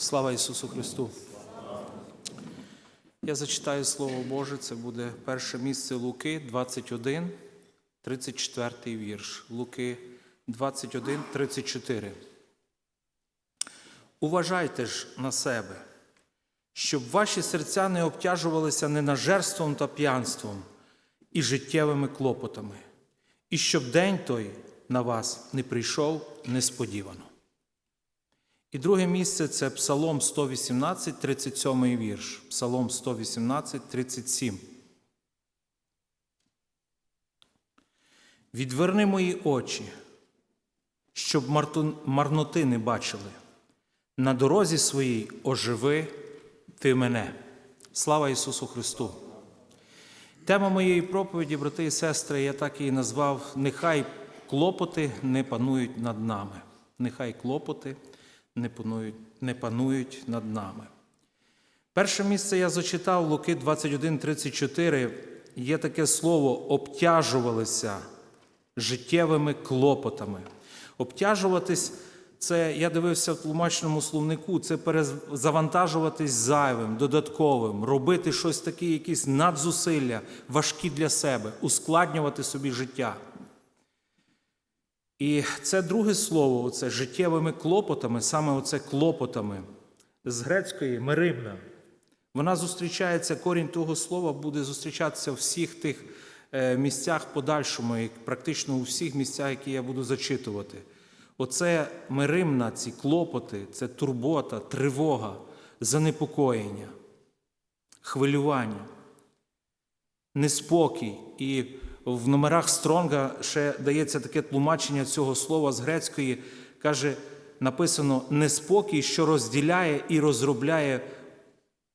Слава Ісусу Христу! Я зачитаю Слово Боже, це буде перше місце Луки 21, 34 вірш. Луки 21, 34. Уважайте ж на себе, щоб ваші серця не обтяжувалися ненажерством та п'янством і життєвими клопотами, і щоб день той на вас не прийшов несподівано. І друге місце це Псалом 118, 37 вірш. Псалом 118, 37. Відверни мої очі, щоб марноти не бачили. На дорозі своїй оживи ти мене. Слава Ісусу Христу! Тема моєї проповіді, брати і сестри, я так її назвав Нехай клопоти не панують над нами. Нехай клопоти не панують, не панують над нами. Перше місце я зачитав Луки 21:34. Є таке слово обтяжувалися життєвими клопотами. Обтяжуватись це, я дивився в тлумачному словнику, це перезавантажуватись зайвим, додатковим, робити щось таке, якісь надзусилля, важкі для себе, ускладнювати собі життя. І це друге слово, це життєвими клопотами, саме оце клопотами з грецької меримна. Вона зустрічається, корінь того слова буде зустрічатися в всіх тих е, місцях подальшому, і практично у всіх місцях, які я буду зачитувати. Оце меримна, ці клопоти, це турбота, тривога, занепокоєння, хвилювання, неспокій. І в номерах Стронга ще дається таке тлумачення цього слова з грецької, каже, написано неспокій, що розділяє і розробляє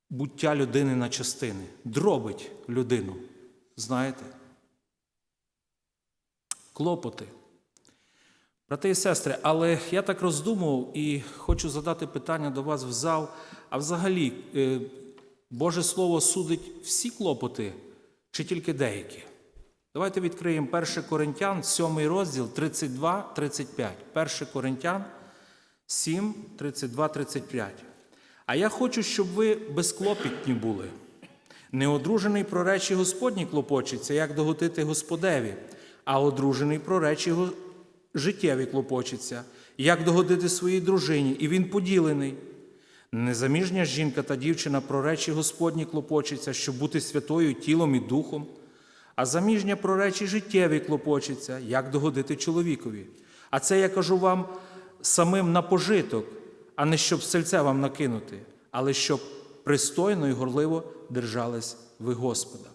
буття людини на частини, дробить людину. Знаєте? Клопоти. Брати і сестри, але я так роздумував і хочу задати питання до вас в зал. А взагалі, е, Боже Слово судить всі клопоти чи тільки деякі? Давайте відкриємо 1 Коринтян, 7 розділ 32-35. 1 Коринтян 7, 32, 35. А я хочу, щоб ви безклопітні були. Неодружений про речі Господні клопочеться, як догодити Господеві, а одружений про речі життєві клопочеться, як догодити своїй дружині, і він поділений. Незаміжня жінка та дівчина про речі Господні клопочеться, щоб бути святою тілом і духом, а заміжня про речі життєві клопочеться, як догодити чоловікові. А це я кажу вам самим на пожиток, а не щоб сельце вам накинути, але щоб пристойно і горливо держались ви Господа.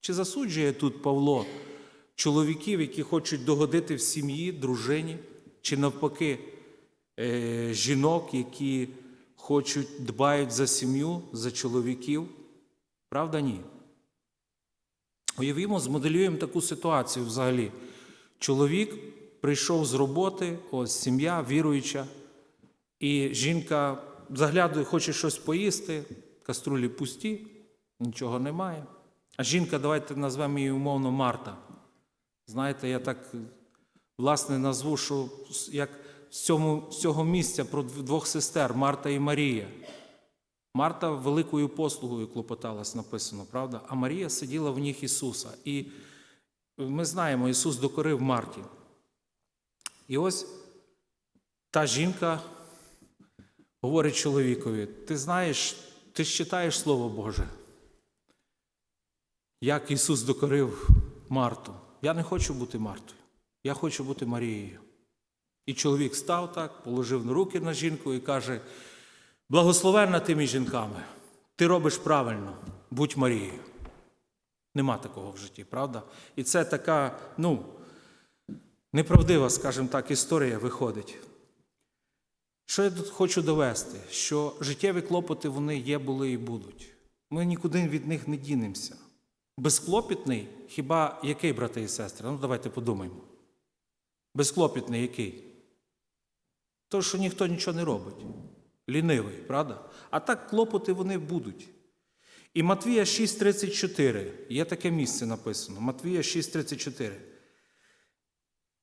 Чи засуджує тут Павло чоловіків, які хочуть догодити в сім'ї, дружині, чи навпаки е, жінок, які хочуть дбають за сім'ю, за чоловіків? Правда, ні? Уявімо, змоделюємо таку ситуацію взагалі. Чоловік прийшов з роботи, ось сім'я віруюча, і жінка заглядує, хоче щось поїсти, каструлі пусті, нічого немає. А жінка, давайте назвемо її умовно Марта. Знаєте, я так власне назву, що як з цього, з цього місця про двох сестер Марта і Марія. Марта великою послугою клопоталась, написано, правда? А Марія сиділа в ніг Ісуса. І ми знаємо, Ісус докорив Марті. І ось та жінка говорить чоловікові: ти знаєш, ти ж читаєш Слово Боже, як Ісус докорив Марту. Я не хочу бути Мартою, я хочу бути Марією. І чоловік став так, положив руки на жінку і каже: Благословенна ти між жінками, ти робиш правильно, будь Марією. Нема такого в житті, правда? І це така, ну, неправдива, скажімо так, історія виходить. Що я тут хочу довести? Що життєві клопоти вони є, були і будуть. Ми нікуди від них не дінемося. Безклопітний, хіба який, брати і сестри? Ну, давайте подумаємо. Безклопітний який? То, що ніхто нічого не робить. Лінивий, правда? А так клопоти вони будуть. І Матвія 6,34. Є таке місце написано. Матвія 6,34.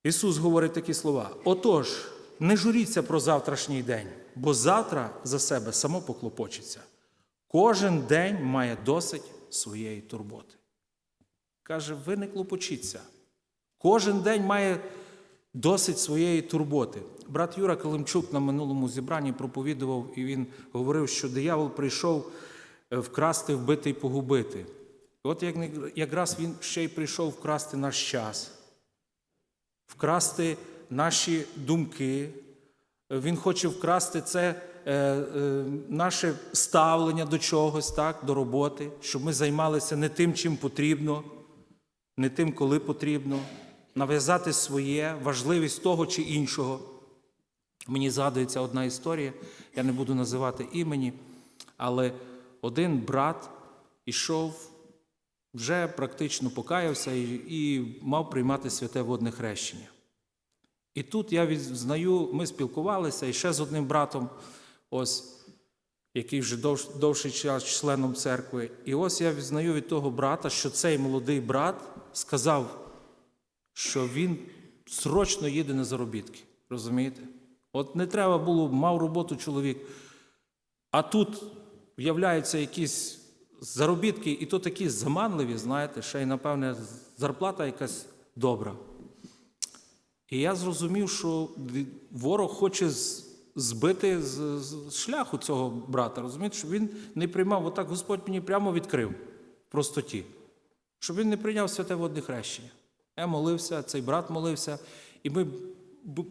Ісус говорить такі слова: Отож, не журіться про завтрашній день, бо завтра за себе само поклопочеться. Кожен день має досить своєї турботи. Каже, ви не клопочіться. Кожен день має досить своєї турботи. Брат Юра Калимчук на минулому зібранні проповідував, і він говорив, що диявол прийшов е, вкрасти, вбити і погубити. І от якраз він ще й прийшов вкрасти наш час, вкрасти наші думки. Він хоче вкрасти це е, е, наше ставлення до чогось, так, до роботи, щоб ми займалися не тим, чим потрібно, не тим, коли потрібно, нав'язати своє, важливість того чи іншого. Мені згадується одна історія, я не буду називати імені, але один брат ішов, вже практично покаявся і, і мав приймати святе водне хрещення. І тут я відзнаю, ми спілкувалися і ще з одним братом, ось, який вже довш, довший час членом церкви. І ось я відзнаю від того брата, що цей молодий брат сказав, що він срочно їде на заробітки. Розумієте? От не треба було, мав роботу чоловік. А тут з'являються якісь заробітки, і то такі заманливі, знаєте, ще й, напевне, зарплата якась добра. І я зрозумів, що ворог хоче збити з шляху цього брата. Розумієте, щоб він не приймав, отак Господь мені прямо відкрив в простоті, щоб він не прийняв святе водне хрещення. Я молився, цей брат молився, і ми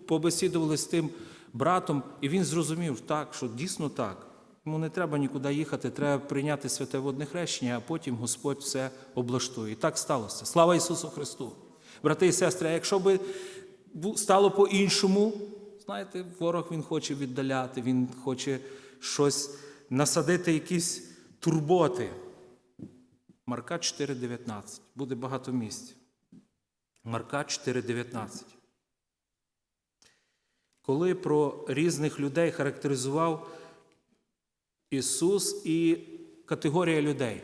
побесідували з тим братом, і він зрозумів так, що дійсно так. Йому не треба нікуди їхати, треба прийняти святе водне хрещення, а потім Господь все облаштує. І так сталося. Слава Ісусу Христу! Брати і сестри, а якщо би стало по-іншому, знаєте, ворог він хоче віддаляти, він хоче щось насадити, якісь турботи. Марка 4,19. Буде багато місць. Марка 4,19. Коли про різних людей характеризував Ісус і категорія людей.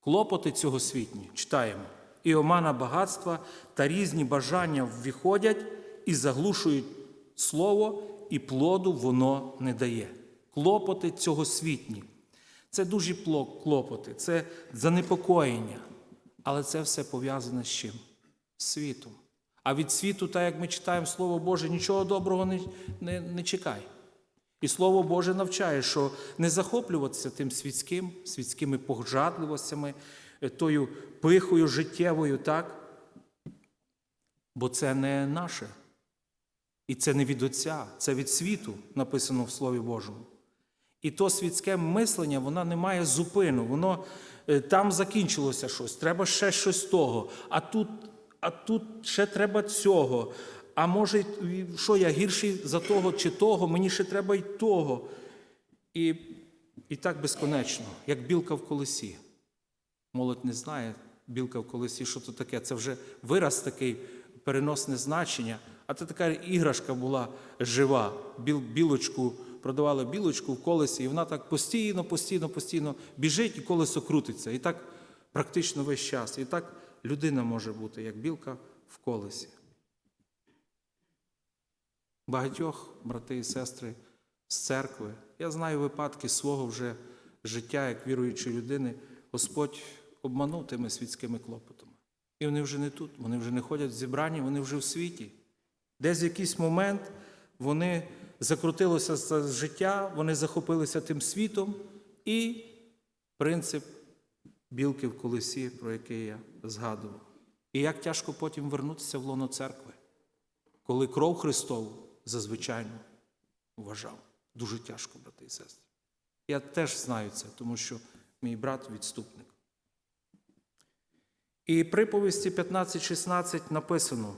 Клопоти цього світні читаємо. І омана багатства та різні бажання виходять і заглушують слово, і плоду воно не дає. Клопоти цього світні. Це дуже клопоти, це занепокоєння. Але це все пов'язане з чим? З світом. А від світу, так як ми читаємо Слово Боже, нічого доброго не, не, не чекай. І Слово Боже навчає, що не захоплюватися тим світським, світськими пожадливостями, е, тою пихою життєвою, так? Бо це не наше. І це не від Отця, це від світу, написано в Слові Божому. І то світське мислення, воно не має зупину, воно е, там закінчилося щось, треба ще щось того, а тут, а тут ще треба цього. А може, що я гірший за того чи того, мені ще треба й того. І, і так безконечно, як білка в колесі. Молодь не знає, білка в колесі, що це таке. Це вже вираз такий переносне значення. А це така іграшка була жива. Біл, білочку, продавали білочку в колесі, і вона так постійно, постійно, постійно біжить, і колесо крутиться. І так практично весь час. І так людина може бути, як білка в колесі. Багатьох, брати і сестри, з церкви. Я знаю випадки свого вже життя, як віруючої людини, Господь обманув тими світськими клопотами. І вони вже не тут, вони вже не ходять в зібранні, вони вже в світі. Десь в якийсь момент вони закрутилося це життя, вони захопилися тим світом, і принцип білки в колесі, про який я згадував. І як тяжко потім вернутися в лоно церкви, коли кров Христову зазвичайно вважав. Дуже тяжко, брати і сестри. Я теж знаю це, тому що мій брат відступник. І приповісті 15-16 написано: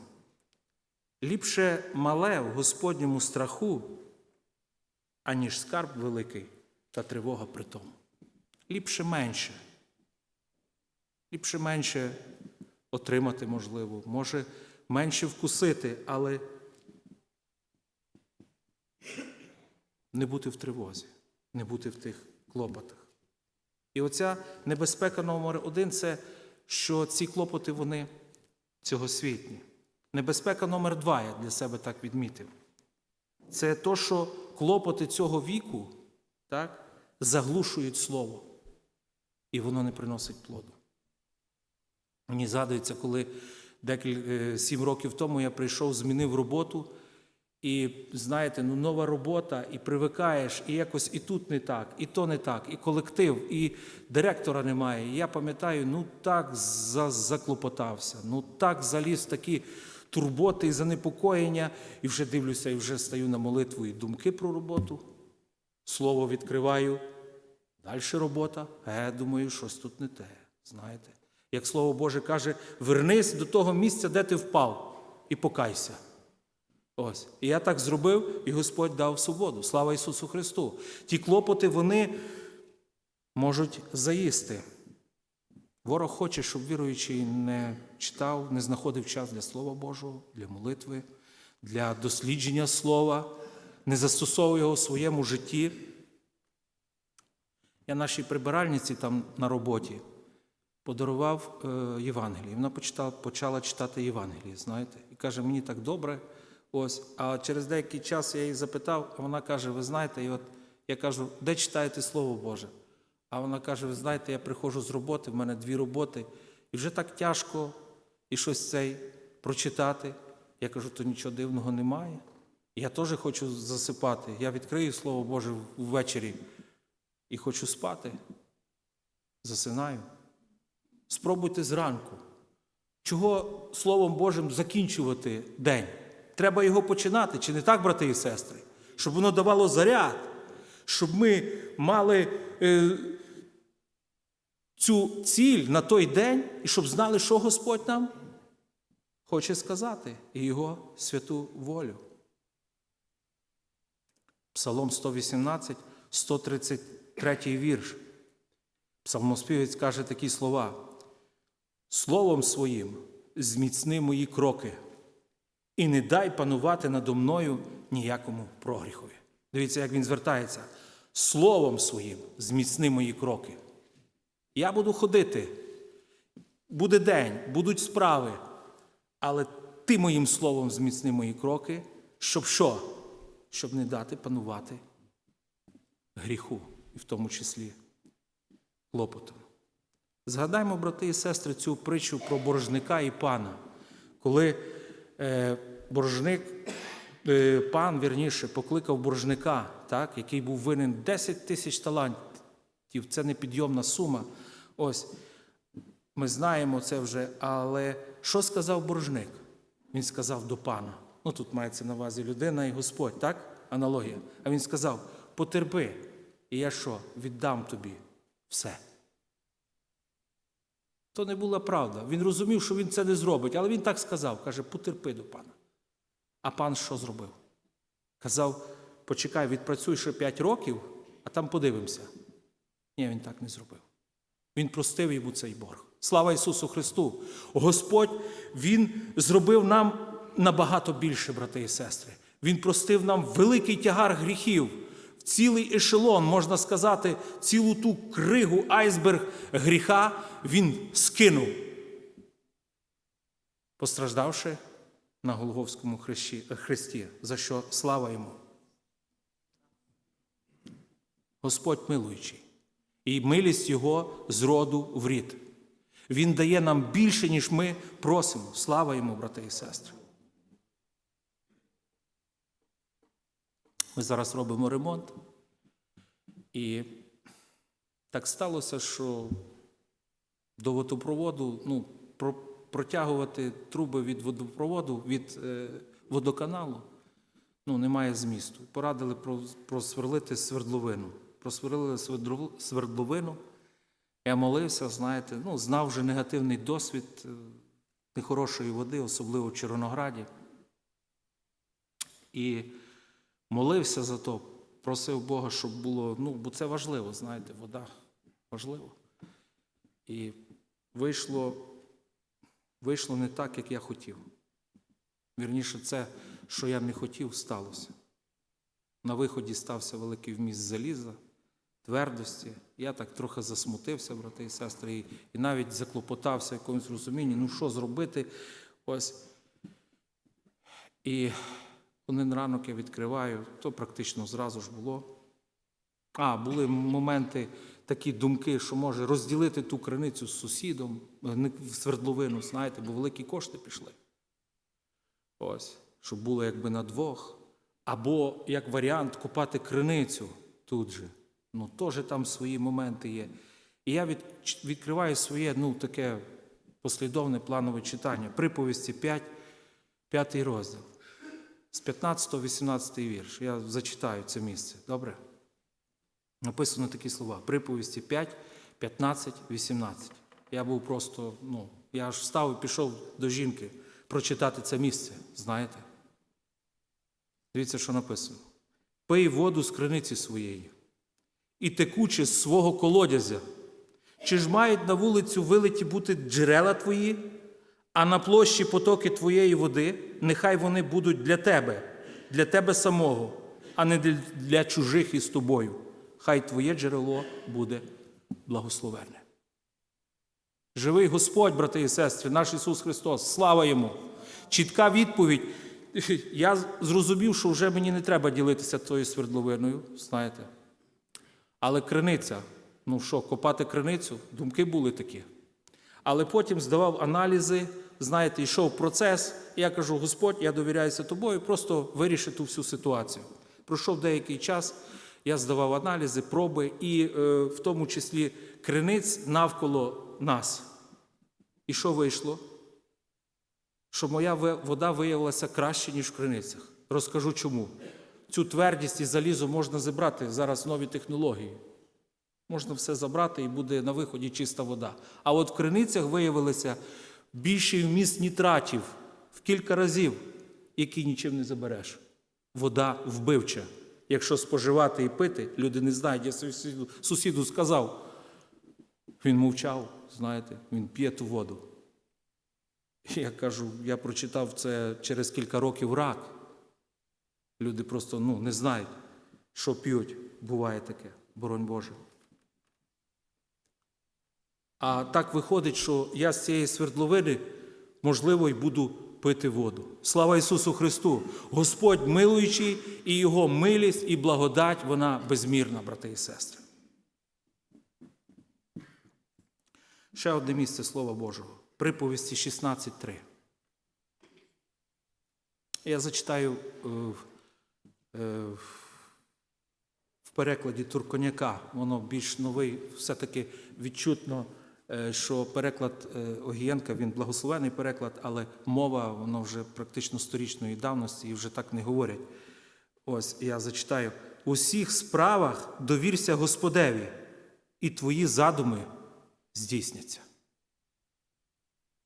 ліпше мале в Господньому страху, аніж скарб великий та тривога при тому. Ліпше менше. Ліпше менше отримати можливо, може менше вкусити, але не бути в тривозі, не бути в тих клопотах. І оця небезпека номер один це що ці клопоти вони цьогосвітні. Небезпека номер два, я для себе так відмітив. Це то, що клопоти цього віку так, заглушують слово, і воно не приносить плоду. Мені згадується, коли декілька сім років тому я прийшов, змінив роботу, і знаєте, ну нова робота, і привикаєш, і якось і тут не так, і то не так, і колектив, і директора немає. І я пам'ятаю, ну так за- заклопотався, ну так заліз в такі турботи і занепокоєння, і вже дивлюся, і вже стаю на молитву і думки про роботу. Слово відкриваю. Далі робота. Е, думаю, щось тут не те. Знаєте. Як Слово Боже каже, вернись до того місця, де ти впав, і покайся. Ось. І я так зробив, і Господь дав свободу. Слава Ісусу Христу. Ті клопоти вони можуть заїсти. Ворог хоче, щоб віруючий не читав, не знаходив час для Слова Божого, для молитви, для дослідження Слова, не застосовує його в своєму житті. Я нашій прибиральниці там на роботі подарував е, Євангеліє. Вона почитала, почала читати Євангеліє, знаєте, і каже, мені так добре. Ось. А через деякий час я її запитав, а вона каже: ви знаєте, і от я кажу, де читаєте Слово Боже? А вона каже: ви знаєте, я приходжу з роботи, в мене дві роботи, і вже так тяжко і щось цей прочитати. Я кажу, то нічого дивного немає. Я теж хочу засипати. Я відкрию Слово Боже ввечері і хочу спати. Засинаю. Спробуйте зранку. Чого Словом Божим закінчувати день? Треба його починати, чи не так, брати і сестри? Щоб воно давало заряд, щоб ми мали е, цю ціль на той день, і щоб знали, що Господь нам хоче сказати, і Його святу волю. Псалом 118, 133 вірш. Псалмоспівець каже такі слова. Словом своїм зміцни мої кроки, і не дай панувати надо мною ніякому прогріхові. Дивіться, як він звертається. Словом своїм зміцни мої кроки. Я буду ходити, буде день, будуть справи, але ти моїм словом зміцни мої кроки, щоб що? Щоб не дати панувати гріху, і в тому числі клопотом. Згадаймо, брати і сестри, цю притчу про боржника і пана, коли е, боржник, е, пан, вірніше, покликав боржника, так, який був винен 10 тисяч талантів, це непідйомна сума. Ось, ми знаємо це вже, але що сказав боржник? Він сказав до пана. Ну тут мається на увазі людина і Господь, так? Аналогія. А він сказав: потерпи, і я що, віддам тобі все. То не була правда. Він розумів, що він це не зробить, але він так сказав, каже, потерпи до пана. А пан що зробив? Казав, почекай, відпрацюй ще 5 років, а там подивимося. Ні, він так не зробив. Він простив йому цей борг. Слава Ісусу Христу! Господь Він зробив нам набагато більше, брати і сестри. Він простив нам великий тягар гріхів, цілий ешелон, можна сказати, цілу ту кригу, айсберг гріха Він скинув, постраждавши на Голговському хресті, за що слава йому. Господь милуючий, і милість Його з роду в рід. Він дає нам більше, ніж ми просимо. Слава йому, брати і сестри. Ми зараз робимо ремонт. І так сталося, що до водопроводу, ну, про, протягувати труби від водопроводу, від е, водоканалу, ну, немає змісту. Порадили про- просверлити свердловину. Просверлили свердловину. Я молився, знаєте, ну, знав вже негативний досвід е, нехорошої води, особливо в Червонограді. І молився за то, просив Бога, щоб було, ну, бо це важливо, знаєте, вода важливо. І вийшло, вийшло не так, як я хотів. Вірніше, це, що я не хотів, сталося. На виході стався великий вміст заліза, твердості. Я так трохи засмутився, брати і сестри, і, навіть заклопотався в якомусь розумінні, ну що зробити. Ось. І Один ранок я відкриваю, то практично зразу ж було. А, були моменти, такі думки, що може розділити ту криницю з сусідом, е, в свердловину, знаєте, бо великі кошти пішли. Ось, щоб було якби на двох. Або як варіант копати криницю тут же. Ну, теж там свої моменти є. І я від, відкриваю своє, ну, таке послідовне планове читання. Приповісті 5, 5 розділ. З 15-18 вірш. Я зачитаю це місце. Добре? Написано такі слова. Приповісті 5, 15, 18. Я був просто, ну, я аж встав і пішов до жінки прочитати це місце, знаєте? Дивіться, що написано. Пий воду з криниці своєї і текуче з свого колодязя. Чи ж мають на вулицю вилиті бути джерела твої, а на площі потоки твоєї води, нехай вони будуть для тебе, для тебе самого, а не для- чужих із тобою. Хай твоє джерело буде благословенне. Живий Господь, брати і сестри, наш Ісус Христос, слава Йому! Чітка відповідь. Я зрозумів, що вже мені не треба ділитися тою свердловиною, знаєте. Але криниця, ну що, копати криницю, думки були такі. Але потім здавав аналізи, знаєте, йшов процес. І я кажу: Господь, я довіряюся тобою, просто виріши ту всю ситуацію. Пройшов деякий час, я здавав аналізи, проби, і е, в тому числі криниць навколо нас. І що вийшло? Що моя вода виявилася краще, ніж в криницях. Розкажу чому. Цю твердість і залізо можна зібрати зараз нові технології. Можна все забрати і буде на виході чиста вода. А от в криницях виявилося більший вміст нітратів в кілька разів, які нічим не забереш. Вода вбивча. Якщо споживати і пити, люди не знають. Я сусіду, сусіду сказав. Він мовчав, знаєте, він п'є ту воду. Я кажу, я прочитав це через кілька років рак. Люди просто ну, не знають, що п'ють. Буває таке, боронь Боже. А так виходить, що я з цієї свердловини, можливо, й буду пити воду. Слава Ісусу Христу! Господь милуючий і Його милість і благодать, вона безмірна, брати і сестри. Ще одне місце Слова Божого. Приповісті 16.3. Я зачитаю е, е, в перекладі Турконяка. Воно більш новий, все-таки відчутно, що переклад е, Огієнка, він благословений переклад, але мова, воно вже практично сторічної давності і вже так не говорять. Ось я зачитаю: у всіх справах довірся Господеві, і твої задуми здійсняться.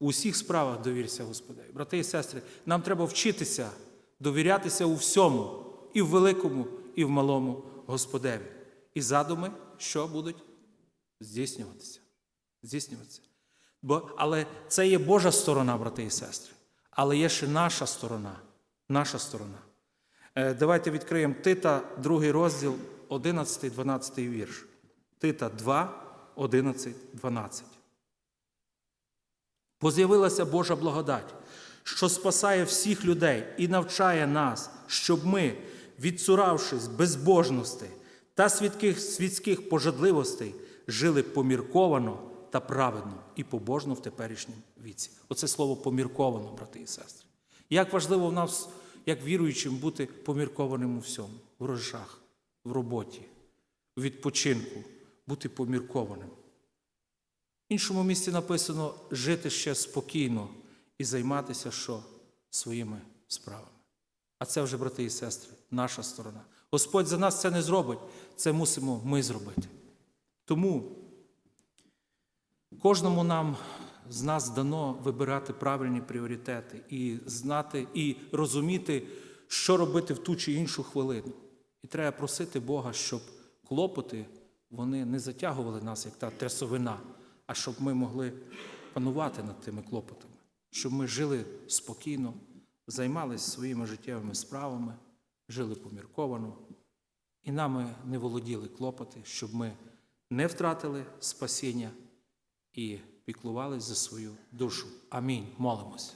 У всіх справах довірся Господеві. Брати і сестри, нам треба вчитися довірятися у всьому, і в великому, і в малому Господеві. І задуми, що будуть здійснюватися. Здійснюватися. Бо, але це є Божа сторона, брати і сестри. Але є ще наша сторона. Наша сторона. Е, Давайте відкриємо Тита, другий розділ, 11-12 вірш. Тита 2, 11, 12. Бо з'явилася Божа благодать, що спасає всіх людей і навчає нас, щоб ми, відцуравшись безбожностей та свідких, світських пожадливостей, жили помірковано та праведно і побожно в теперішньому віці. Оце слово помірковано, брати і сестри. Як важливо в нас, як віруючим, бути поміркованим у всьому, в грошах, в роботі, в відпочинку, бути поміркованим. В іншому місці написано жити ще спокійно і займатися що? своїми справами. А це вже, брати і сестри, наша сторона. Господь за нас це не зробить, це мусимо ми зробити. Тому кожному нам з нас дано вибирати правильні пріоритети і знати, і розуміти, що робити в ту чи іншу хвилину. І треба просити Бога, щоб клопоти вони не затягували нас, як та трясовина, а щоб ми могли панувати над тими клопотами, щоб ми жили спокійно, займалися своїми життєвими справами, жили помірковано, і нами не володіли клопоти, щоб ми не втратили спасіння і піклувались за свою душу. Амінь. Молимось.